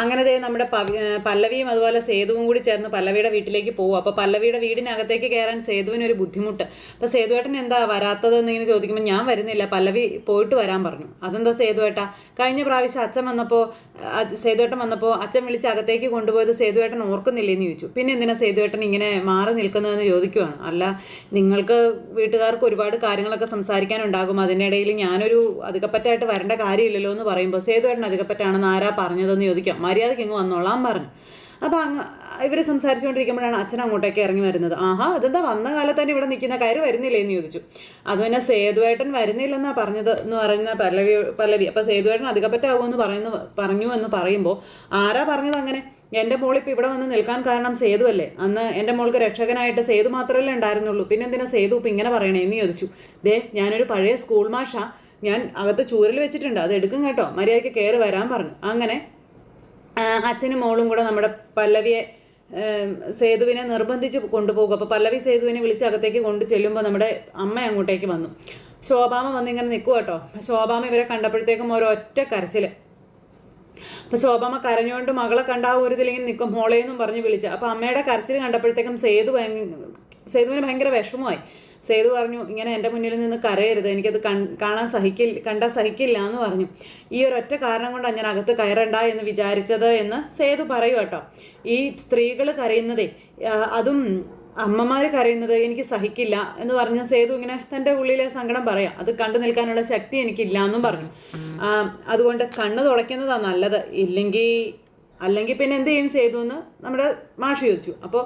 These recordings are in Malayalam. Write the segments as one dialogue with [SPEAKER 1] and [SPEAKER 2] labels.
[SPEAKER 1] അങ്ങനെ ദേ നമ്മുടെ പല്ലവിയും അതുപോലെ സേതുവും കൂടി ചേർന്ന് പല്ലവിയുടെ വീട്ടിലേക്ക് പോകും അപ്പോൾ പല്ലവിയുടെ വീടിനകത്തേക്ക് കയറാൻ സേതുവിന് ഒരു ബുദ്ധിമുട്ട്. അപ്പോൾ സേതുവേട്ടൻ എന്താ വരാത്തതെന്ന് ഇങ്ങനെ ചോദിക്കുമ്പോൾ ഞാൻ വരുന്നില്ല. പല്ലവി പോയിട്ട് വരാൻ പറഞ്ഞു. അതെന്താ സേതുവേട്ടാ? കഴിഞ്ഞ പ്രാവശ്യം അച്ഛൻ വന്നപ്പോൾ സേതുവേട്ടൻ വന്നപ്പോൾ അച്ഛൻ വിളിച്ച് അകത്തേക്ക് കൊണ്ടുപോയത് സേതുവേട്ടൻ ഓർക്കുന്നില്ലെന്ന് ചോദിച്ചു. പിന്നെ എന്തിനാ സേതുവേട്ടൻ ഇങ്ങനെ മാറി നിൽക്കുന്നതെന്ന് ചോദിക്കുവാണ്. അല്ല നിങ്ങൾക്ക് വീട്ടുകാർക്ക് ഒരുപാട് കാര്യങ്ങളൊക്കെ സംസാരിക്കാനുണ്ടാകും. അതിനിടയിൽ ഞാനൊരു അധികപ്പറ്റായിട്ട് വരേണ്ട കാര്യമില്ലല്ലോ എന്ന് പറയുമ്പോൾ സേതുവേട്ടൻ അധികപ്പറ്റാണെന്ന് ആരാ പറഞ്ഞതെന്ന് ചോദിക്കാം. മര്യാദയ്ക്ക് ഇങ്ങ് വന്നോളാൻ പറഞ്ഞു. അപ്പോൾ അങ്ങ് ഇവർ സംസാരിച്ചുകൊണ്ടിരിക്കുമ്പോഴാണ് അച്ഛൻ അങ്ങോട്ടേക്ക് ഇറങ്ങി വരുന്നത്. ആഹാ അതെന്താ? വന്ന കാലത്ത് തന്നെ ഇവിടെ നിൽക്കുന്ന കാര്യം വരുന്നില്ലേ എന്ന് ചോദിച്ചു. അത് പിന്നെ സേതുവേട്ടൻ വരുന്നില്ലെന്നാണ് പറഞ്ഞത് എന്ന് പറയുന്ന പല്ലവി പല്ലവി. അപ്പോൾ സേതുവേട്ടൻ അധികപ്പറ്റാവുമെന്ന് പറയുന്നു പറഞ്ഞു എന്ന് പറയുമ്പോൾ ആരാ പറഞ്ഞത് അങ്ങനെ? എന്റെ മോൾ ഇപ്പോൾ ഇവിടെ വന്ന് നിൽക്കാൻ കാരണം സേതു അല്ലേ? അന്ന് എന്റെ മോൾക്ക് രക്ഷകനായിട്ട് സേതു മാത്രമല്ലേ ഉണ്ടായിരുന്നുള്ളൂ. പിന്നെ എന്തിനാ സേതു ഇപ്പം ഇങ്ങനെ പറയണേ എന്ന് ചോദിച്ചു. ദേ ഞാനൊരു പഴയ സ്കൂൾ മാഷാ. ഞാൻ അകത്ത് ചൂരൽ വെച്ചിട്ടുണ്ട്. അത് എടുക്കും കേട്ടോ. മര്യാദയ്ക്ക് കയറി വരാൻ പറഞ്ഞു. അങ്ങനെ അച്ഛനും മോളും കൂടെ നമ്മുടെ പല്ലവിയെ സേതുവിനെ നിർബന്ധിച്ച് കൊണ്ടുപോകും. അപ്പോൾ പല്ലവി സേതുവിനെ വിളിച്ച് അകത്തേക്ക് കൊണ്ടു ചെല്ലുമ്പോൾ നമ്മുടെ അമ്മ അങ്ങോട്ടേക്ക് വന്നു. ശോഭാമ വന്ന് ഇങ്ങനെ നിൽക്കുക കേട്ടോ ശോഭാമ ഇവരെ കണ്ടപ്പോഴത്തേക്കും ഒരൊറ്റ കരച്ചിൽ അപ്പോൾ ശോഭാമ കരഞ്ഞുകൊണ്ട് മകളെ കണ്ട ഒരു ഇതിലിങ്ങനെ നിൽക്കും മോളേന്നും പറഞ്ഞ് വിളിച്ച്. അപ്പോൾ അമ്മയുടെ കരച്ചിൽ കണ്ടപ്പോഴത്തേക്കും സേതു ഭയങ്കര സേതുവിന് ഭയങ്കര വിഷമമായി. സേതു പറഞ്ഞു ഇങ്ങനെ എന്റെ മുന്നിൽ നിന്ന് കരയരുത്. എനിക്കത് കാണാൻ സഹിക്കില്ല കണ്ടാൽ സഹിക്കില്ല എന്ന് പറഞ്ഞു. ഈ ഒരൊറ്റ കാരണം കൊണ്ടാണ് ഞാൻ അകത്ത് കയറണ്ട എന്ന് വിചാരിച്ചത് എന്ന് സേതു പറയൂ കേട്ടോ. ഈ സ്ത്രീകൾ കരയുന്നതേ അതും അമ്മമാർ കരയുന്നത് എനിക്ക് സഹിക്കില്ല എന്ന് പറഞ്ഞ സേതു ഇങ്ങനെ തന്റെ ഉള്ളിലെ സങ്കടം പറയാം. അത് കണ്ടു നിൽക്കാനുള്ള ശക്തി എനിക്കില്ല എന്നും പറഞ്ഞു. അതുകൊണ്ട് കണ്ണ് തുടയ്ക്കുന്നതാണ് നല്ലത്. ഇല്ലെങ്കിൽ അല്ലെങ്കിൽ പിന്നെ എന്ത് ചെയ്യും സേതു എന്ന് നമ്മുടെ മാഷി ചോദിച്ചു. അപ്പോൾ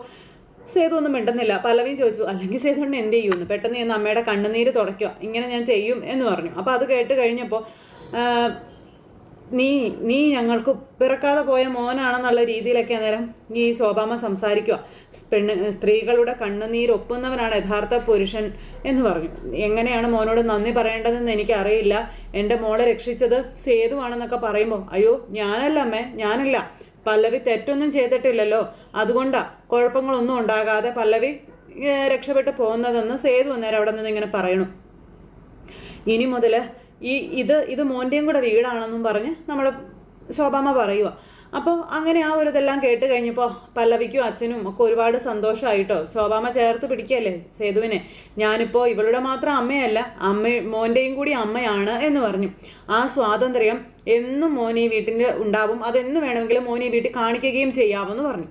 [SPEAKER 1] സേതു ഒന്നും മിണ്ടുന്നില്ല. പലവിയും ചോദിച്ചു അല്ലെങ്കിൽ സേതുണ്ണ എന്ത് ചെയ്യുമെന്ന് പെട്ടെന്ന് ഞാൻ അമ്മയുടെ കണ്ണുനീര് തുടയ്ക്കുക. ഇങ്ങനെ ഞാൻ ചെയ്യും എന്ന് പറഞ്ഞു. അപ്പോൾ അത് കേട്ട് കഴിഞ്ഞപ്പോൾ നീ നീ ഞങ്ങൾക്ക് പിറക്കാതെ പോയ മോനാണെന്നുള്ള രീതിയിലൊക്കെ അന്നേരം ഈ ശോഭാമ സംസാരിക്കുക പെണ്ണ് സ്ത്രീകളുടെ കണ്ണുനീര് ഒപ്പുന്നവനാണ് യഥാർത്ഥ പുരുഷൻ എന്ന് പറഞ്ഞു. എങ്ങനെയാണ് മോനോട് നന്ദി പറയേണ്ടതെന്ന് എനിക്കറിയില്ല. എന്റെ മോളെ രക്ഷിച്ചത് സേതുവാണെന്നൊക്കെ പറയുമ്പോൾ അയ്യോ ഞാനല്ല അമ്മേ ഞാനല്ല. പല്ലവി തെറ്റൊന്നും ചെയ്തിട്ടില്ലല്ലോ. അതുകൊണ്ടാ കുഴപ്പങ്ങളൊന്നും ഉണ്ടാകാതെ പല്ലവി രക്ഷപ്പെട്ട് പോകുന്നതെന്ന് സേതു അന്നേരം അവിടെ നിന്ന് ഇങ്ങനെ പറയണു. ഇനി മുതൽ ഈ ഇത് ഇത് മോന്റെയും കൂടെ വീടാണെന്നും പറഞ്ഞ് നമ്മുടെ ശോഭാമ്മ പറയുക അപ്പോൾ അങ്ങനെ ആ ഒരു ഇതെല്ലാം കേട്ട് കഴിഞ്ഞപ്പോൾ പല്ലവിക്കും അച്ഛനും ഒക്കെ ഒരുപാട് സന്തോഷമായിട്ടോ ശോഭാമ ചേർത്ത് പിടിക്കല്ലേ സേതുവിനെ? ഞാനിപ്പോൾ ഇവളുടെ മാത്രം അമ്മയല്ല അമ്മ മോന്റെയും കൂടി അമ്മയാണ് എന്ന് പറഞ്ഞു. ആ സ്വാതന്ത്ര്യം എന്നും മോനെ ഈ വീട്ടിന്റെ ഉണ്ടാവും. അതെന്ന് വേണമെങ്കിലും മോനെ വീട്ടിൽ കാണിക്കുകയും ചെയ്യാമെന്ന് പറഞ്ഞു.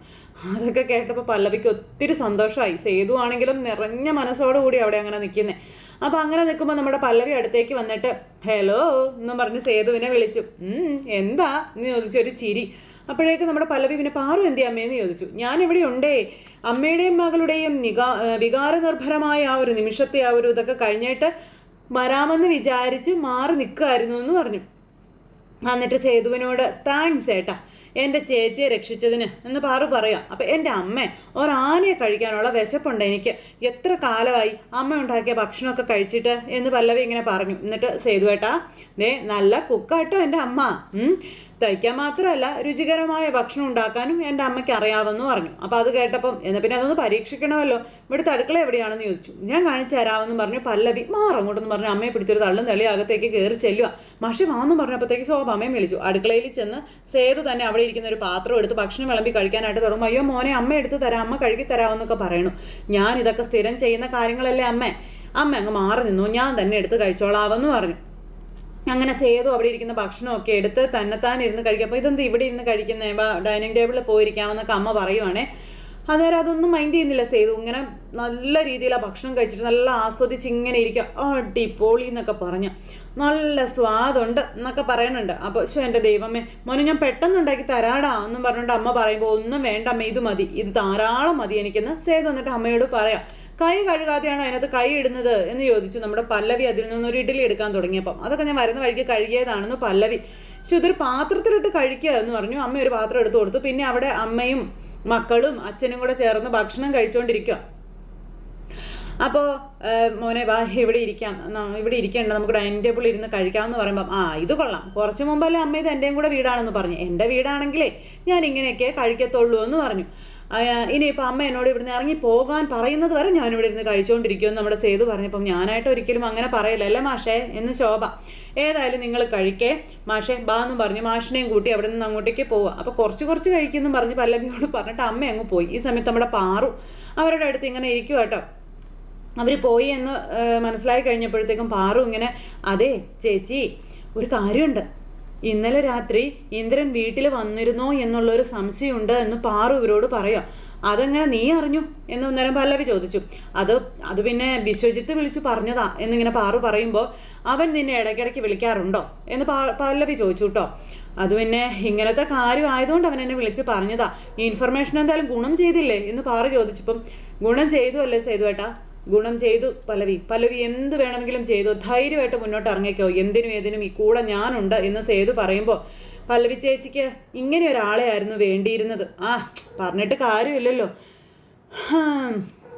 [SPEAKER 1] അതൊക്കെ കേട്ടപ്പോൾ പല്ലവിക്ക് ഒത്തിരി സന്തോഷമായി സേതു ആണെങ്കിലും നിറഞ്ഞ മനസ്സോടുകൂടി അവിടെ അങ്ങനെ നിൽക്കുന്നത് അപ്പോൾ അങ്ങനെ നിൽക്കുമ്പോൾ നമ്മുടെ പല്ലവി അടുത്തേക്ക് വന്നിട്ട് ഹലോ എന്നും പറഞ്ഞ് സേതുവിനെ വിളിച്ചു. "ഉം, എന്താ? എന്ന് ചോദിച്ചൊരു ചിരി. അപ്പോഴേക്ക് നമ്മുടെ പല്ലവി പിന്നെ പാറു എന്തി അമ്മയെന്ന് ചോദിച്ചു. ഞാൻ ഇവിടെ ഉണ്ടേ അമ്മയുടെയും മകളുടെയും നികാ വികാരനിർഭരമായ ആ ഒരു നിമിഷത്തെ ആ ഒരു ഇതൊക്കെ കഴിഞ്ഞിട്ട് വരാമെന്ന് വിചാരിച്ച് മാറി നിൽക്കുമായിരുന്നു എന്ന് പറഞ്ഞു. എന്നിട്ട് സേതുവിനോട് താങ്ക്സ് ഏട്ടാ. എന്റെ ചേച്ചിയെ രക്ഷിച്ചതിന് എന്ന് പാറു പറയാം. അപ്പം എന്റെ അമ്മ ഒരാനയെ കഴിക്കാനുള്ള വിശപ്പുണ്ട് എനിക്ക്. എത്ര കാലമായി അമ്മ ഉണ്ടാക്കിയ ഭക്ഷണമൊക്കെ കഴിച്ചിട്ട് എന്ന് പല്ലവി ഇങ്ങനെ പറഞ്ഞു. എന്നിട്ട് സേതുവേട്ടാ ദേ നല്ല കുക്കാട്ടോ എന്റെ അമ്മ. തയ്ക്കാൻ മാത്രമല്ല രുചികരമായ ഭക്ഷണം ഉണ്ടാക്കാനും എന്റെ അമ്മയ്ക്ക് അറിയാമെന്ന് പറഞ്ഞു. അപ്പോൾ അത് കേട്ടപ്പം എന്നാൽ പിന്നെ അതൊന്ന് പരീക്ഷിക്കണമല്ലോ. ഇവിടുത്തെ അടുക്കള എവിടെയാണെന്ന് ചോദിച്ചു. ഞാൻ കാണിച്ചു തരാമെന്ന് പറഞ്ഞു. പല്ലവി മാറങ്ങോട്ടെന്ന് പറഞ്ഞു അമ്മയെ പിടിച്ചൊരു തള്ളും തള്ളി അകത്തേക്ക് കയറി ചെല്ലുക. മഷി വാന്നും പറഞ്ഞപ്പോഴത്തേക്ക് ശോഭ അമ്മയും വിളിച്ചു. അടുക്കളയിൽ ചെന്ന് സേതു തന്നെ അവിടെ ഇരിക്കുന്ന ഒരു പാത്രം എടുത്ത് ഭക്ഷണം വിളമ്പി കഴിക്കാനായിട്ട് തുടങ്ങും. അയ്യോ മോനെ അമ്മ എടുത്ത് തരാം അമ്മ കഴുകി തരാമെന്നൊക്കെ പറയണു. ഞാൻ ഇതൊക്കെ സ്ഥിരം ചെയ്യുന്ന കാര്യങ്ങളല്ലേ അമ്മ? അമ്മ അങ്ങ് മാറി നിന്നു. ഞാൻ തന്നെ എടുത്ത് കഴിച്ചോളാവെന്ന് പറഞ്ഞു. അങ്ങനെ സേതു അവിടെ ഇരിക്കുന്ന ഭക്ഷണമൊക്കെ എടുത്ത് തന്നെത്താൻ ഇരുന്ന് കഴിക്കുക അപ്പോൾ ഇതെന്ത് ഇവിടെ ഇരുന്ന് കഴിക്കുന്നേ? ഡൈനിങ് ടേബിളിൽ പോയിരിക്കാമെന്നൊക്കെ അമ്മ പറയുവാണേ. അന്നേരം അതൊന്നും മൈൻഡ് ചെയ്യുന്നില്ല. സേതു ഇങ്ങനെ നല്ല രീതിയിൽ ആ ഭക്ഷണം കഴിച്ചിട്ട് നല്ല ആസ്വദിച്ച് ഇങ്ങനെ ഇരിക്കുക അടിപൊളി എന്നൊക്കെ പറഞ്ഞു. നല്ല സ്വാദുണ്ട് എന്നൊക്കെ പറയുന്നുണ്ട്. അപ്പോൾ ശോ എന്റെ ദൈവമേ മോനെ ഞാൻ പെട്ടെന്ന് ഉണ്ടാക്കി തരാടാ എന്നും പറഞ്ഞുകൊണ്ട് അമ്മ പറയുമ്പോൾ ഒന്നും വേണ്ട അമ്മ ഇത് മതി. ഇത് ധാരാളം മതി എനിക്കെന്ന്. സേതു എന്നിട്ട് അമ്മയോട് പറയാം കൈ കഴുകാതെയാണ് അതിനകത്ത് കൈ ഇടുന്നത്? എന്ന് ചോദിച്ചു നമ്മുടെ പല്ലവി അതിൽ നിന്നൊരു ഇഡ്ഡലി എടുക്കാൻ തുടങ്ങിയപ്പം. അതൊക്കെ ഞാൻ വരുന്ന വഴിക്ക് കഴുകിയതാണെന്ന് പല്ലവി. പക്ഷെ ഇതൊരു പാത്രത്തിലിട്ട് കഴിക്കുക എന്ന് പറഞ്ഞു. അമ്മ ഒരു പാത്രം എടുത്തു കൊടുത്തു. പിന്നെ അവിടെ അമ്മയും മക്കളും അച്ഛനും കൂടെ ചേർന്ന് ഭക്ഷണം കഴിച്ചുകൊണ്ടിരിക്കുക അപ്പോൾ മോനെ വാ ഇവിടെ ഇരിക്കാം. ഇവിടെ ഇരിക്കേണ്ട നമുക്ക് ഡൈനിങ് ടേബിളിൽ ഇരുന്ന് കഴിക്കാമെന്ന് പറയുമ്പം ആ ഇത് കൊള്ളാം. കുറച്ച് മുമ്പല്ലേ അമ്മ ഇത് എന്റെയും കൂടെ വീടാണെന്ന് പറഞ്ഞു. എന്റെ വീടാണെങ്കിലേ ഞാൻ ഇങ്ങനെയൊക്കെ കഴിക്കത്തുള്ളൂ എന്ന് പറഞ്ഞു. ഇനിയിപ്പോൾ അമ്മ എന്നോട് ഇവിടുന്ന് ഇറങ്ങി പോകാൻ പറയുന്നത് വരെ ഞാനിവിടെ ഇരുന്ന് കഴിച്ചുകൊണ്ടിരിക്കുമെന്ന് നമ്മുടെ സേതു പറഞ്ഞപ്പം ഞാനായിട്ട് ഒരിക്കലും അങ്ങനെ പറയില്ല. അല്ലേ മാഷേ എന്ന് ശോഭ. ഏതായാലും നിങ്ങൾ കഴിക്കേ. മാഷേ ബാ എന്നും പറഞ്ഞ് മാഷിനെയും കൂട്ടി അവിടെ നിന്ന് അങ്ങോട്ടേക്ക് പോവുക അപ്പോൾ കുറച്ച് കുറച്ച് കഴിക്കുന്നു പറഞ്ഞ് പല്ലവിയോട് പറഞ്ഞിട്ട് അമ്മ അങ്ങ് പോയി. ഈ സമയത്ത് നമ്മുടെ പാറു അവരുടെ അടുത്ത് ഇങ്ങനെ ഇരിക്കുക കേട്ടോ. അവർ പോയി എന്ന് മനസ്സിലായി കഴിഞ്ഞപ്പോഴത്തേക്കും പാറു ഇങ്ങനെ അതെ ചേച്ചി ഒരു കാര്യമുണ്ട്. ഇന്നലെ രാത്രി ഇന്ദ്രൻ വീട്ടിൽ വന്നിരുന്നോ എന്നുള്ളൊരു സംശയമുണ്ട് എന്ന് പാറു ഇവരോട് പറയാം. അതെങ്ങനെ നീ അറിഞ്ഞു? എന്ന് അന്നേരം പല്ലവി ചോദിച്ചു. അത് അത് പിന്നെ വിശ്വജിത്ത് വിളിച്ചു പറഞ്ഞതാ എന്നിങ്ങനെ പാറു പറയുമ്പോൾ അവൻ നിന്നെ ഇടയ്ക്കിടയ്ക്ക് വിളിക്കാറുണ്ടോ? എന്ന് പല്ലവി ചോദിച്ചു കേട്ടോ അത് പിന്നെ ഇങ്ങനത്തെ കാര്യം ആയതുകൊണ്ട് അവൻ എന്നെ വിളിച്ച് പറഞ്ഞതാ. ഈ ഇൻഫർമേഷൻ എന്തായാലും ഗുണം ചെയ്തില്ലേ? എന്ന് പാറു ചോദിച്ചപ്പം ഗുണം ചെയ്തു അല്ലേ ചെയ്തു ഏട്ടാ ഗുണം ചെയ്തു പലവി പലവി എന്ത് വേണമെങ്കിലും ചെയ്തു. ധൈര്യമായിട്ട് മുന്നോട്ട് ഇറങ്ങിക്കോ. എന്തിനും ഏതിനും ഈ കൂടെ ഞാനുണ്ട് എന്ന് സേതു പറയുമ്പോൾ പല്ലവി ചേച്ചിക്ക് ഇങ്ങനെ ഒരാളെ ആയിരുന്നു വേണ്ടിയിരുന്നത്. ആ പറഞ്ഞിട്ട് കാര്യമില്ലല്ലോ.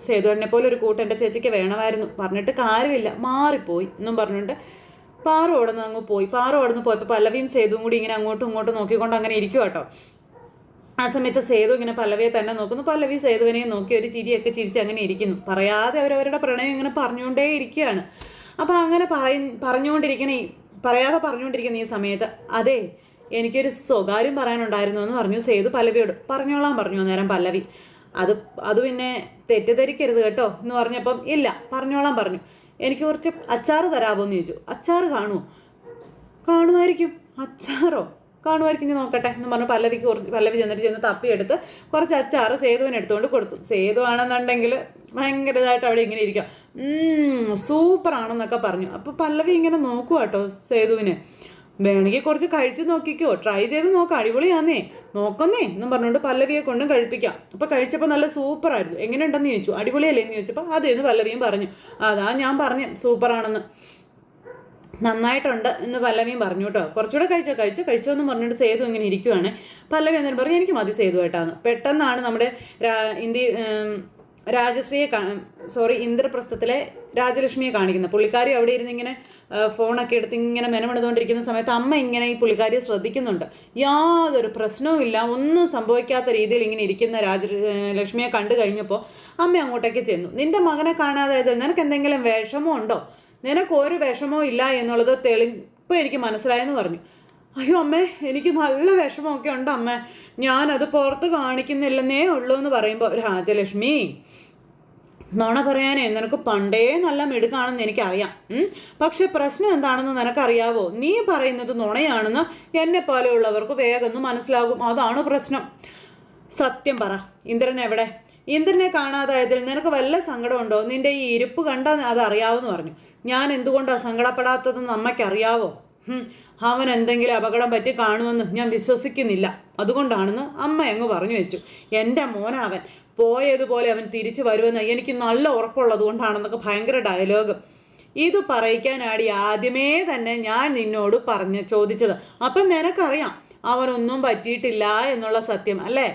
[SPEAKER 1] സേതുവണ്ണെ പോലെ ഒരു കൂട്ട് എന്റെ ചേച്ചിക്ക് വേണമായിരുന്നു. പറഞ്ഞിട്ട് കാര്യമില്ല. മാറിപ്പോയി എന്നും പറഞ്ഞുകൊണ്ട് പാറ ഓടുന്നു അങ്ങ് പോയി. പാറ ഓടുന്നു പോയപ്പോൾ പല്ലവിയും സേതുവും കൂടി ഇങ്ങനെ അങ്ങോട്ടും ഇങ്ങോട്ടും നോക്കിക്കൊണ്ട് അങ്ങനെ ഇരിക്കും കേട്ടോ ആ സമയത്ത് സേതു ഇങ്ങനെ പല്ലവിയെ തന്നെ നോക്കുന്നു. പല്ലവി സേതുവിനെയും നോക്കി ഒരു ചിരിയൊക്കെ ചിരിച്ച് അങ്ങനെ ഇരിക്കുന്നു. പറയാതെ അവരവരുടെ പ്രണയം ഇങ്ങനെ പറഞ്ഞുകൊണ്ടേ ഇരിക്കുകയാണ്. അപ്പോൾ അങ്ങനെ പറയ പറഞ്ഞുകൊണ്ടിരിക്കണ പറയാതെ പറഞ്ഞുകൊണ്ടിരിക്കുന്ന ഈ സമയത്ത് അതെ എനിക്കൊരു സ്വകാര്യം പറയാനുണ്ടായിരുന്നു എന്ന് പറഞ്ഞു സേതു പല്ലവിയോട്. പറഞ്ഞോളാൻ പറഞ്ഞു അന്നേരം പല്ലവി. അത് അത് പിന്നെ തെറ്റിദ്ധരിക്കരുത് കേട്ടോ എന്ന് പറഞ്ഞപ്പം ഇല്ല പറഞ്ഞോളാൻ പറഞ്ഞു. എനിക്ക് കുറച്ച് അച്ചാറ് തരാമോ എന്ന് ചോദിച്ചു. അച്ചാറ് കാണുമോ കാണുമായിരിക്കും. അച്ചാറോ? കാണുമായിരിക്കും ഞാൻ നോക്കട്ടെ എന്ന് പറഞ്ഞു പല്ലവിക്ക് കുറച്ച് പല്ലവി ചെന്നിട്ട് ചെന്ന് തപ്പിയെടുത്ത് കുറച്ച് അച്ചാറ് സേതുവിന് എടുത്തുകൊണ്ട് കൊടുത്തു. സേതു ആണെന്നുണ്ടെങ്കിൽ ഭയങ്കരതായിട്ട് അവിടെ ഇങ്ങനെ ഇരിക്കാം. സൂപ്പർ ആണെന്നൊക്കെ പറഞ്ഞു. അപ്പോൾ പല്ലവി ഇങ്ങനെ നോക്കുക കേട്ടോ സേതുവിനെ. വേണമെങ്കിൽ കുറച്ച് കഴിച്ച് നോക്കിക്കോ. ട്രൈ ചെയ്ത് നോക്കാം അടിപൊളിയാന്നേ. നോക്കുന്നേ എന്നും പറഞ്ഞുകൊണ്ട് പല്ലവിയെ കൊണ്ടും കഴിപ്പിക്കാം. അപ്പോൾ കഴിച്ചപ്പോൾ നല്ല സൂപ്പറായിരുന്നു. എങ്ങനെയുണ്ടെന്ന് ചോദിച്ചു. അടിപൊളിയല്ലേ എന്ന് ചോദിച്ചപ്പോൾ അതേന്ന് പല്ലവിയും പറഞ്ഞു. അതാ ഞാൻ പറഞ്ഞു സൂപ്പറാണെന്ന്. നന്നായിട്ടുണ്ട് എന്ന് പല്ലവിയും പറഞ്ഞു കേട്ടോ കുറച്ചുകൂടെ കഴിച്ചോ കഴിച്ചോ കഴിച്ചോ എന്ന് പറഞ്ഞിട്ട് സേതു ഇങ്ങനെ ഇരിക്കുവാണ്. പല്ലവി എന്നാലും പറഞ്ഞു എനിക്ക് മതി സേതു ആയിട്ടാണ് പെട്ടെന്നാണ് നമ്മുടെ ഇന്ത്യ രാജശ്രീയെ സോറി ഇന്ദ്രപ്രസ്ഥത്തിലെ രാജലക്ഷ്മിയെ കാണിക്കുന്നത്. പുള്ളിക്കാരി അവിടെ ഇരുന്ന് ഇങ്ങനെ ഫോണൊക്കെ എടുത്ത് ഇങ്ങനെ മെനമെടുത്തുകൊണ്ടിരിക്കുന്ന സമയത്ത് അമ്മ ഇങ്ങനെ ഈ പുള്ളിക്കാരിയെ ശ്രദ്ധിക്കുന്നുണ്ട്. യാതൊരു പ്രശ്നവുമില്ല ഒന്നും സംഭവിക്കാത്ത രീതിയിൽ ഇങ്ങനെ ഇരിക്കുന്ന രാജലക്ഷ്മിയെ കണ്ടു കഴിഞ്ഞപ്പോൾ അമ്മ അങ്ങോട്ടേക്ക് ചെന്നു. നിന്റെ മകനെ കാണാതായത് നിനക്ക് എന്തെങ്കിലും വിഷമോ ഉണ്ടോ നിനക്ക് ഒരു വിഷമോ ഇല്ല എന്നുള്ളത് തെളിപ്പ് എനിക്ക് മനസ്സിലായെന്ന് പറഞ്ഞു. അയ്യോ അമ്മേ എനിക്ക് നല്ല വിഷമമൊക്കെ ഉണ്ട് അമ്മ. ഞാനത് പുറത്ത് കാണിക്കുന്നില്ലെന്നേ ഉള്ളൂ എന്ന് പറയുമ്പോൾ രാജലക്ഷ്മി നുണ പറയാനേ നിനക്ക് പണ്ടേ നല്ല മിടുക്കാണെന്ന് എനിക്കറിയാം. പക്ഷെ പ്രശ്നം എന്താണെന്ന് നിനക്കറിയാവോ? നീ പറയുന്നത് നുണയാണെന്ന് എന്നെ പോലെയുള്ളവർക്ക് വേഗം മനസ്സിലാകും. അതാണ് പ്രശ്നം. സത്യം പറ. ഇന്ദ്രൻ എവിടെ? ഇന്ദ്രനെ കാണാതായതിൽ നിനക്ക് വല്ല സങ്കടമുണ്ടോ? നിന്റെ ഈ ഇരിപ്പ് കണ്ടാൽ അത് അറിയാവെന്ന് പറഞ്ഞു. ഞാൻ എന്തുകൊണ്ടാണ് സങ്കടപ്പെടാത്തതെന്ന് അമ്മയ്ക്കറിയാവോ അവൻ എന്തെങ്കിലും അപകടം പറ്റി കാണുമെന്ന് ഞാൻ വിശ്വസിക്കുന്നില്ല. അതുകൊണ്ടാണെന്ന് അമ്മ അങ്ങ് പറഞ്ഞു വെച്ചു. എന്റെ മോനവൻ പോയതുപോലെ അവൻ തിരിച്ചു വരുമെന്ന് എനിക്ക് നല്ല ഉറപ്പുള്ളത് കൊണ്ടാണെന്നൊക്കെ ഭയങ്കര ഡയലോഗ് ഇത് പറയിക്കാനാടി ആദ്യമേ തന്നെ ഞാൻ നിന്നോട് പറഞ്ഞ് ചോദിച്ചത്. അപ്പം നിനക്കറിയാം അവനൊന്നും പറ്റിയിട്ടില്ല എന്നുള്ള സത്യം അല്ലേ?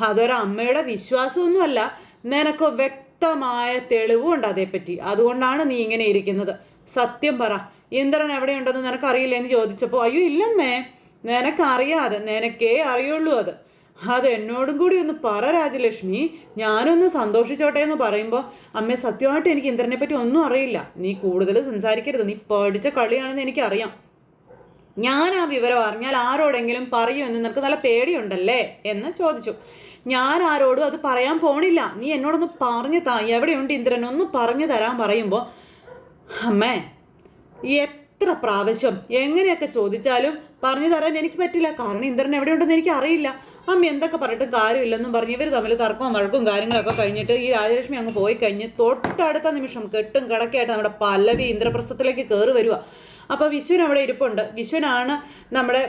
[SPEAKER 1] അതൊരമ്മയുടെ വിശ്വാസമൊന്നുമല്ല. നിനക്ക് വ്യക്തമായ തെളിവുണ്ട് അതേപ്പറ്റി. അതുകൊണ്ടാണ് നീ ഇങ്ങനെ ഇരിക്കുന്നത്. സത്യം പറ. ഇന്ദ്രൻ എവിടെയുണ്ടെന്ന് നിനക്കറിയില്ല എന്ന് ചോദിച്ചപ്പോൾ അയ്യോ ഇല്ലമ്മേ. നിനക്കറിയാതെ നിനക്കേ അറിയുള്ളൂ അത്. അത് എന്നോടും കൂടി ഒന്ന് പറ രാജലക്ഷ്മി. ഞാനൊന്ന് സന്തോഷിച്ചോട്ടെ എന്ന് പറയുമ്പോൾ അമ്മേ സത്യമായിട്ട് എനിക്ക് ഇന്ദ്രനെ പറ്റി ഒന്നും അറിയില്ല. നീ കൂടുതൽ സംസാരിക്കരുത്. നീ പഠിച്ച കളിയാണെന്ന് എനിക്കറിയാം. ഞാൻ ആ വിവരം അറിഞ്ഞാൽ ആരോടെങ്കിലും പറയുമെന്ന് നിനക്ക് നല്ല പേടിയുണ്ടല്ലേ? എന്ന് ചോദിച്ചു. ഞാൻ ആരോടും അത് പറയാൻ പോണില്ല. നീ എന്നോടൊന്ന് പറഞ്ഞു താ. എവിടെയുണ്ട് ഇന്ദ്രൻ? ഒന്ന് പറഞ്ഞു തരാൻ പറയുമ്പോൾ അമ്മേ എത്ര പ്രാവശ്യം എങ്ങനെയൊക്കെ ചോദിച്ചാലും പറഞ്ഞു തരാൻ എനിക്ക് പറ്റില്ല. കാരണം ഇന്ദ്രൻ എവിടെയുണ്ടെന്ന് എനിക്ക് അറിയില്ല അമ്മ എന്തൊക്കെ പറഞ്ഞിട്ട് കാര്യമില്ലെന്നും പറഞ്ഞ് ഇവർ തമ്മിൽ തർക്കവും വഴക്കും കാര്യങ്ങളൊക്കെ കഴിഞ്ഞിട്ട് ഈ രാജലക്ഷ്മി അങ്ങ് പോയി കഴിഞ്ഞ് തൊട്ടടുത്ത നിമിഷം കെട്ടും കിടക്കായിട്ട് നമ്മുടെ പല്ലവി ഇന്ദ്രപ്രസ്ഥത്തിലേക്ക് കയറി വരിക. അപ്പോൾ വിശ്വൻ അവിടെ ഇരിപ്പുണ്ട്. വിശ്വനാണ് നമ്മുടെ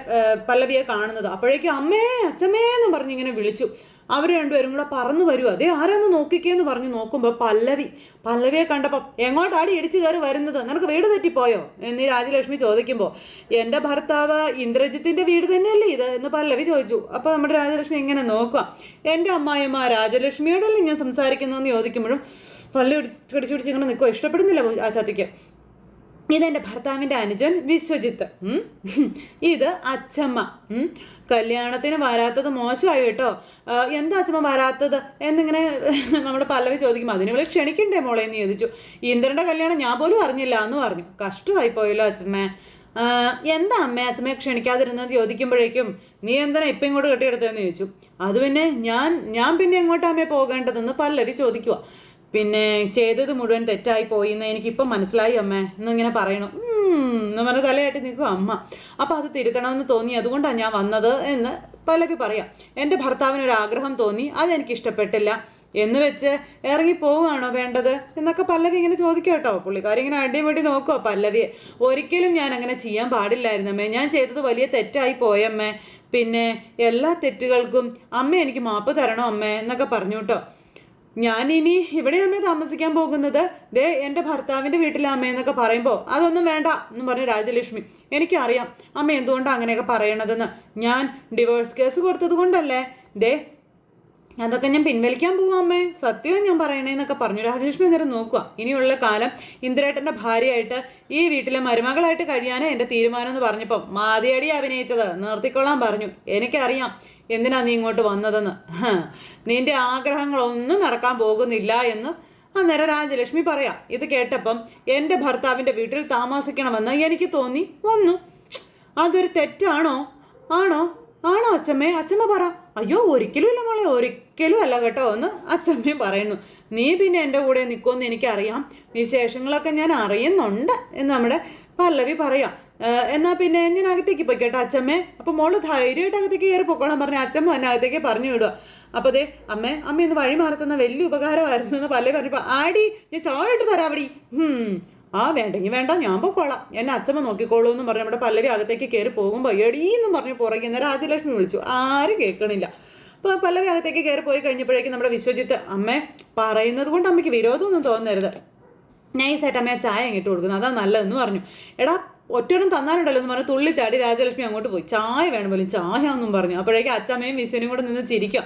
[SPEAKER 1] പല്ലവിയെ കാണുന്നത്. അപ്പോഴേക്കും അമ്മേ അച്ഛമ്മേ എന്ന് പറഞ്ഞ് ഇങ്ങനെ വിളിച്ചു. അവർ രണ്ടുപേരും കൂടെ പറന്നു വരും. അതേ ആരാന്ന് നോക്കിക്കേന്ന് പറഞ്ഞ് നോക്കുമ്പോൾ പല്ലവി. പല്ലവിയെ കണ്ടപ്പോൾ എങ്ങോട്ടാടി ഇടിച്ചു കയറി വരുന്നത്? നിനക്ക് വീട് തെറ്റിപ്പോയോ? എന്നീ രാജലക്ഷ്മി ചോദിക്കുമ്പോൾ എന്റെ ഭർത്താവ് ഇന്ദ്രജിത്തിന്റെ വീട് തന്നെയല്ലേ ഇത്? എന്ന് പല്ലവി ചോദിച്ചു. അപ്പോൾ നമ്മുടെ രാജലക്ഷ്മി ഇങ്ങനെ നോക്കുക എന്റെ അമ്മായിമ്മ രാജലക്ഷ്മിയോടല്ലേ ഞാൻ സംസാരിക്കുന്നതെന്ന് ചോദിക്കുമ്പോഴും പല്ലവി കടിച്ചു പിടിച്ച് ഇങ്ങനെ നിൽക്കുക ഇഷ്ടപ്പെടുന്നില്ല ആശാത്തിക്ക് ഇതെന്റെ ഭർത്താവിന്റെ അനുജൻ വിശ്വജിത്ത്. ഇത് അച്ഛമ്മ കല്യാണത്തിന് വരാത്തത് മോശമായി കേട്ടോ. എന്താ അച്ഛമ്മ വരാത്തത്? എന്നിങ്ങനെ നമ്മൾ പല്ലവി ചോദിക്കും അതിന് വിളി ക്ഷണിക്കണ്ടേ മോളെ? എന്ന് ചോദിച്ചു. ഇന്ദ്രന്റെ കല്യാണം ഞാൻ പോലും അറിഞ്ഞില്ല എന്ന് പറഞ്ഞു. കഷ്ടമായി പോയല്ലോ അച്ഛമ്മേ എന്താ അമ്മേ അച്ഛമ്മയെ ക്ഷണിക്കാതിരുന്നത് ചോദിക്കുമ്പോഴേക്കും നീ എന്തിനാ ഇപ്പം ഇങ്ങോട്ട് കെട്ടിയെടുത്തതെന്ന് ചോദിച്ചു? അത് പിന്നെ ഞാൻ ഞാൻ പിന്നെ എങ്ങോട്ടാ അമ്മയെ പോകേണ്ടതെന്ന് പല്ലവി ചോദിക്കുക പിന്നെ ചെയ്തത് മുഴുവൻ തെറ്റായി പോയി എന്ന് എനിക്കിപ്പം മനസ്സിലായി അമ്മേ. എന്നിങ്ങനെ പറയണു. എന്ന് പറഞ്ഞ തലയായിട്ട് നിൽക്കും അമ്മ. അപ്പം അത് തിരുത്തണമെന്ന് തോന്നി. അതുകൊണ്ടാണ് ഞാൻ വന്നത് എന്ന് പല്ലവി പറയാം. എന്റെ ഭർത്താവിന് ഒരു ആഗ്രഹം തോന്നി. അതെനിക്ക് ഇഷ്ടപ്പെട്ടില്ല എന്ന് വെച്ച് ഇറങ്ങി പോവുകയാണോ വേണ്ടത്? എന്നൊക്കെ പല്ലവി ഇങ്ങനെ ചോദിക്കുക കേട്ടോ. പുള്ളിക്കാരി ഇങ്ങനെ അടിമുടി നോക്കുക പല്ലവിയെ. ഒരിക്കലും ഞാൻ അങ്ങനെ ചെയ്യാൻ പാടില്ലായിരുന്നമ്മേ ഞാൻ ചെയ്തത് വലിയ തെറ്റായി പോയമ്മേ പിന്നെ എല്ലാ തെറ്റുകൾക്കും അമ്മ എനിക്ക് മാപ്പ് തരണോ അമ്മേ? എന്നൊക്കെ പറഞ്ഞു കേട്ടോ. ഞാൻ ഇനി ഇവിടെ അമ്മ താമസിക്കാൻ പോകുന്നത്. ദേ എന്റെ ഭർത്താവിന്റെ വീട്ടിലെ അമ്മയെന്നൊക്കെ പറയുമ്പോൾ അതൊന്നും വേണ്ട എന്ന് പറഞ്ഞു രാജലക്ഷ്മി എനിക്കറിയാം അമ്മ എന്തുകൊണ്ടാണ് അങ്ങനെയൊക്കെ പറയണതെന്ന്. ഞാൻ ഡിവോഴ്സ് കേസ് കൊടുത്തത് കൊണ്ടല്ലേ? ദേ അതൊക്കെ ഞാൻ പിൻവലിക്കാൻ പോവാ അമ്മേ. സത്യവും ഞാൻ പറയണേന്നൊക്കെ പറഞ്ഞു. രാജലക്ഷ്മി നേരം നോക്കുക ഇനിയുള്ള കാലം ഇന്ദ്രേട്ടന്റെ ഭാര്യയായിട്ട് ഈ വീട്ടിലെ മരുമകളായിട്ട് കഴിയാനേ എന്റെ തീരുമാനം എന്ന് പറഞ്ഞപ്പം മാതിയടി അഭിനയിച്ചത്. നിർത്തിക്കൊള്ളാൻ പറഞ്ഞു. എനിക്കറിയാം എന്തിനാ നീ ഇങ്ങോട്ട് വന്നതെന്ന്. നിന്റെ ആഗ്രഹങ്ങളൊന്നും നടക്കാൻ പോകുന്നില്ല എന്ന് അന്നേരം രാജലക്ഷ്മി പറയാം. ഇത് കേട്ടപ്പം എന്റെ ഭർത്താവിന്റെ വീട്ടിൽ താമസിക്കണമെന്ന് എനിക്ക് തോന്നി. വന്നു. അതൊരു തെറ്റാണോ? ആണോ? ആണോ അച്ഛമ്മേ? അച്ഛമ്മ പറ. അയ്യോ ഒരിക്കലും ഇല്ല മോളെ ഒരിക്കലും അല്ല കേട്ടോ എന്ന് അച്ഛമ്മയും പറയുന്നു. നീ പിന്നെ എന്റെ കൂടെ നിൽക്കുമെന്ന് എനിക്കറിയാം. വിശേഷങ്ങളൊക്കെ ഞാൻ അറിയുന്നുണ്ട് എന്ന് നമ്മുടെ പല്ലവി പറയാം. എന്നാൽ പിന്നെ ഞാൻ അകത്തേക്ക് പോയിക്കോട്ടെ അച്ഛമ്മേ. അപ്പോൾ മോൾ ധൈര്യമായിട്ട് അകത്തേക്ക് കയറി പൊക്കോളാൻ പറഞ്ഞ അച്ഛമ്മ തന്നെ അകത്തേക്ക് പറഞ്ഞു വിടുക അപ്പോൾ ദേ അമ്മേ അമ്മ ഇന്ന് വഴി മാറത്തുന്ന വലിയ ഉപകാരമായിരുന്നു എന്ന് പല്ലവി പറഞ്ഞപ്പോ ആടി ഞാൻ ചോറിട്ട് തരാം അവിടെ. ആ വേണ്ടെങ്കിൽ വേണ്ട ഞാൻ പൊക്കോളാം എന്നെ അച്ഛമ്മ നോക്കിക്കോളൂ എന്ന് പറഞ്ഞ് നമ്മുടെ പല്ലവി അകത്തേക്ക് കയറി പോകുമ്പോൾ എടീന്ന് പറഞ്ഞ് പുറകെ നിന്ന് രാജലക്ഷ്മി വിളിച്ചു. ആരും കേൾക്കണില്ല. അപ്പോൾ പല്ലവി അകത്തേക്ക് കയറി പോയി കഴിഞ്ഞപ്പോഴേക്കും നമ്മുടെ വിശ്വജിത്ത് അമ്മേ പറയുന്നത് കൊണ്ട് അമ്മയ്ക്ക് വിരോധമൊന്നും തോന്നരുത്. നൈസായിട്ട് അമ്മയെ ചായ ഇങ്ങോട്ട് കൊടുക്കുന്നു. അതാ നല്ലതെന്ന് പറഞ്ഞു. എടാ ഒറ്റയൊന്നും തന്നാലുണ്ടല്ലോ എന്ന് പറഞ്ഞ് തുള്ളി ചാടി രാജലക്ഷ്മി അങ്ങോട്ട് പോയി. ചായ വേണം പോലും ചായ എന്നും പറഞ്ഞു. അപ്പോഴേക്കും അച്ഛമ്മയും വിശ്വനും കൂടെ നിന്ന് ചിരിക്കുക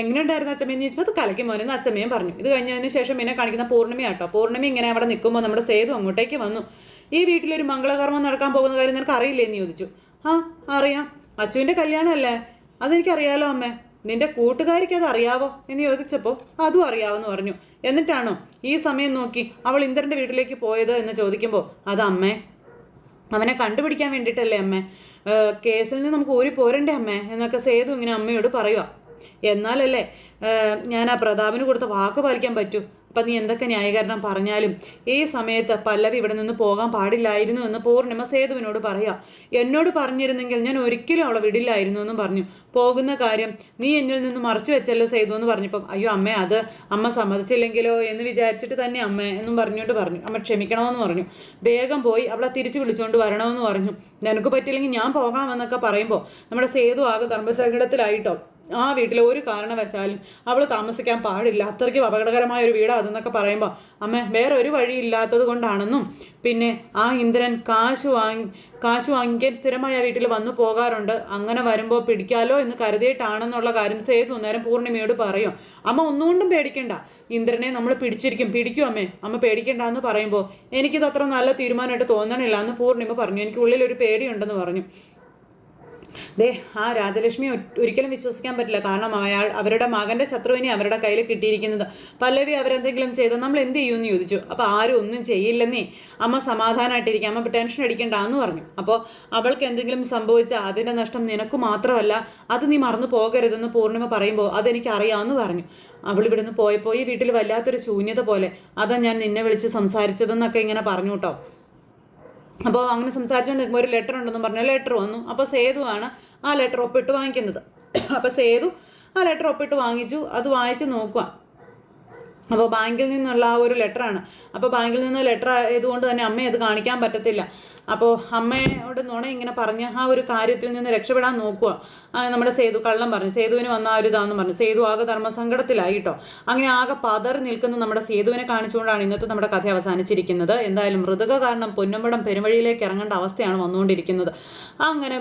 [SPEAKER 1] എങ്ങനെയുണ്ടായിരുന്നു അച്ഛമ്മയെന്ന് ചോദിച്ചപ്പോൾ അത് കലക്കി മോനെന്ന് അച്ഛമ്മയും പറഞ്ഞു. ഇത് കഴിഞ്ഞതിന് ശേഷം പിന്നെ കാണിക്കുന്ന പൂർണിമ ആട്ടോ. പൂർണിമ ഇങ്ങനെ അവിടെ നിൽക്കുമ്പോൾ നമ്മുടെ സേതു അങ്ങോട്ടേക്ക് വന്നു. ഈ വീട്ടിലൊരു മംഗളകർമ്മം നടക്കാൻ പോകുന്ന കാര്യം നിനക്ക് അറിയില്ലേ എന്ന് ചോദിച്ചു. ആ അറിയാം. അച്ചുവിന്റെ കല്യാണമല്ലേ? അതെനിക്കറിയാലോ അമ്മേ. നിന്റെ കൂട്ടുകാരിക്ക് അത് അറിയാവോ എന്ന് ചോദിച്ചപ്പോൾ അതും അറിയാവെന്ന് പറഞ്ഞു. എന്നിട്ടാണോ ഈ സമയം നോക്കി അവൾ ഇന്ദ്രന്റെ വീട്ടിലേക്ക് പോയത് എന്ന് ചോദിക്കുമ്പോൾ അത് അമ്മേ അവനെ കണ്ടുപിടിക്കാൻ വേണ്ടിയിട്ടല്ലേ അമ്മേ? കേസിൽ നിന്ന് നമുക്ക് ഊരി പോരണ്ടേ അമ്മേ? എന്നൊക്കെ സേതു ഇങ്ങനെ അമ്മയോട് പറയുക എന്നാലല്ലേ ഞാൻ ആ പ്രതാപിന് കൊടുത്ത വാക്ക് പാലിക്കാൻ പറ്റൂ. അപ്പം നീ എന്തൊക്കെ ന്യായീകരണം പറഞ്ഞാലും ഈ സമയത്ത് പല്ലവി ഇവിടെ നിന്ന് പോകാൻ പാടില്ലായിരുന്നു എന്ന് പൂർണിമ സേതുവിനോട് പറയാം. എന്നോട് പറഞ്ഞിരുന്നെങ്കിൽ ഞാൻ ഒരിക്കലും അവളെ വിടില്ലായിരുന്നു എന്നും പറഞ്ഞു. പോകുന്ന കാര്യം നീ എന്നിൽ നിന്ന് മറച്ചു വെച്ചല്ലോ സേതു എന്ന് പറഞ്ഞപ്പം അയ്യോ അമ്മ അത് അമ്മ സമ്മതിച്ചില്ലെങ്കിലോ എന്ന് വിചാരിച്ചിട്ട് തന്നെ അമ്മ എന്നും പറഞ്ഞുകൊണ്ട് പറഞ്ഞു. അമ്മ ക്ഷമിക്കണമെന്ന് പറഞ്ഞു. വേഗം പോയി അവളെ തിരിച്ചു വിളിച്ചുകൊണ്ട് വരണമെന്ന് പറഞ്ഞു. നിനക്ക് പറ്റില്ലെങ്കിൽ ഞാൻ പോകാമെന്നൊക്കെ പറയുമ്പോൾ നമ്മുടെ സേതു ആകെ ധർമ്മസങ്കടത്തിലായിട്ടോ ആ വീട്ടിൽ ഒരു കാരണവശാലും അവൾ താമസിക്കാൻ പാടില്ല. അത്രയ്ക്കും അപകടകരമായ ഒരു വീടാ അതെന്നൊക്കെ പറയുമ്പോൾ അമ്മ വേറെ ഒരു വഴിയില്ലാത്തത് കൊണ്ടാണെന്നും പിന്നെ ആ ഇന്ദ്രൻ കാശ് വാങ്ങി കാശ് വാങ്ങിക്കാൻ സ്ഥിരമായി ആ വീട്ടിൽ വന്നു പോകാറുണ്ട്. അങ്ങനെ വരുമ്പോൾ പിടിക്കാലോ എന്ന് കരുതിയിട്ടാണെന്നുള്ള കാര്യം സേതു നേരം പൂർണിമയോട് പറയും. അമ്മ ഒന്നുകൊണ്ടും പേടിക്കണ്ട. ഇന്ദ്രനെ നമ്മൾ പിടിച്ചിരിക്കും. പിടിക്കും അമ്മേ. അമ്മ പേടിക്കണ്ട എന്ന് പറയുമ്പോൾ എനിക്കിത് അത്ര നല്ല തീരുമാനമായിട്ട് തോന്നണില്ല എന്ന് പൂർണിമ പറഞ്ഞു. എനിക്ക് ഉള്ളിൽ ഒരു പേടിയുണ്ടെന്ന് പറഞ്ഞു. ദേ ആ രാജലക്ഷ്മി ഒരിക്കലും വിശ്വസിക്കാൻ പറ്റില്ല. കാരണം അയാൾ അവരുടെ മകന്റെ ശത്രുവിനെ അവരുടെ കയ്യിൽ കിട്ടിയിരിക്കുന്നത്. പല്ലവി അവരെന്തെങ്കിലും ചെയ്താൽ നമ്മൾ എന്ത് ചെയ്യുമെന്ന് ചോദിച്ചു. അപ്പോൾ ആരും ഒന്നും ചെയ്യില്ലെന്നേ അമ്മ സമാധാനമായിട്ടിരിക്കും അമ്മ ടെൻഷൻ അടിക്കണ്ട എന്ന് പറഞ്ഞു. അപ്പോൾ അവൾക്ക് എന്തെങ്കിലും സംഭവിച്ചാൽ അതിന്റെ നഷ്ടം നിനക്ക് മാത്രമല്ല അത് നീ മറന്നു പോകരുതെന്ന് പൂർണിമ പറയുമ്പോൾ അതെനിക്ക് അറിയാമെന്ന് പറഞ്ഞു. അവൾ ഇവിടുന്ന് പോയപ്പോൾ ഈ വീട്ടിൽ വല്ലാത്തൊരു ശൂന്യത പോലെ അതാ ഞാൻ നിന്നെ വിളിച്ച് സംസാരിച്ചതെന്നൊക്കെ ഇങ്ങനെ പറഞ്ഞു കേട്ടോ അപ്പോൾ അങ്ങനെ സംസാരിച്ചുകൊണ്ട് നിൽക്കുമ്പോൾ ഒരു ലെറ്റർ ഉണ്ടെന്ന് പറഞ്ഞ ലെറ്റർ വന്നു. അപ്പോൾ സേതു ആണ് ആ ലെറ്റർ ഒപ്പിട്ട് വാങ്ങിക്കുന്നത്. അപ്പോൾ സേതു ആ ലെറ്റർ ഒപ്പിട്ട് വാങ്ങിച്ചു അത് വായിച്ച് നോക്കുക അപ്പോൾ ബാങ്കിൽ നിന്നുള്ള ആ ഒരു ലെറ്ററാണ് അപ്പോൾ ബാങ്കിൽ നിന്ന് ലെറ്റർ ആയതുകൊണ്ട് തന്നെ അമ്മയെ അത് കാണിക്കാൻ പറ്റത്തില്ല. അപ്പോൾ അമ്മയോട് നുണ ഇങ്ങനെ പറഞ്ഞ് ആ ഒരു കാര്യത്തിൽ നിന്ന് രക്ഷപ്പെടാൻ നോക്കുക. നമ്മുടെ സേതു കള്ളം പറഞ്ഞു. സേതുവിന് വന്ന ആ ഒരു ഇതാന്ന് പറഞ്ഞു. സേതു ആകെ ധർമ്മസങ്കടത്തിലായി കേട്ടോ അങ്ങനെ ആകെ പതറി നിൽക്കുന്ന നമ്മുടെ സേതുവിനെ കാണിച്ചുകൊണ്ടാണ് ഇന്നത്തെ നമ്മുടെ കഥ അവസാനിച്ചിരിക്കുന്നത്. എന്തായാലും മൃതക കാരണം പൊന്നമ്പടം പെരുവഴിയിലേക്ക് ഇറങ്ങേണ്ട അവസ്ഥയാണ് വന്നുകൊണ്ടിരിക്കുന്നത്. അങ്ങനെ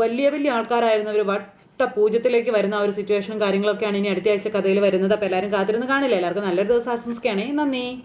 [SPEAKER 1] വലിയ വലിയ ആൾക്കാരായിരുന്നവർ വട്ട പൂജ്യത്തിലേക്ക് വരുന്ന ആ ഒരു സിറ്റുവേഷനും കാര്യങ്ങളൊക്കെയാണ് ഇനി അടുത്ത ആഴ്ച കഥയിൽ വരുന്നത്. അപ്പോൾ എല്ലാവരും കാത്തിരുന്ന് കാണില്ല? എല്ലാവർക്കും നല്ലൊരു ദിവസം ആശംസിക്കുകയാണേ. നന്ദി.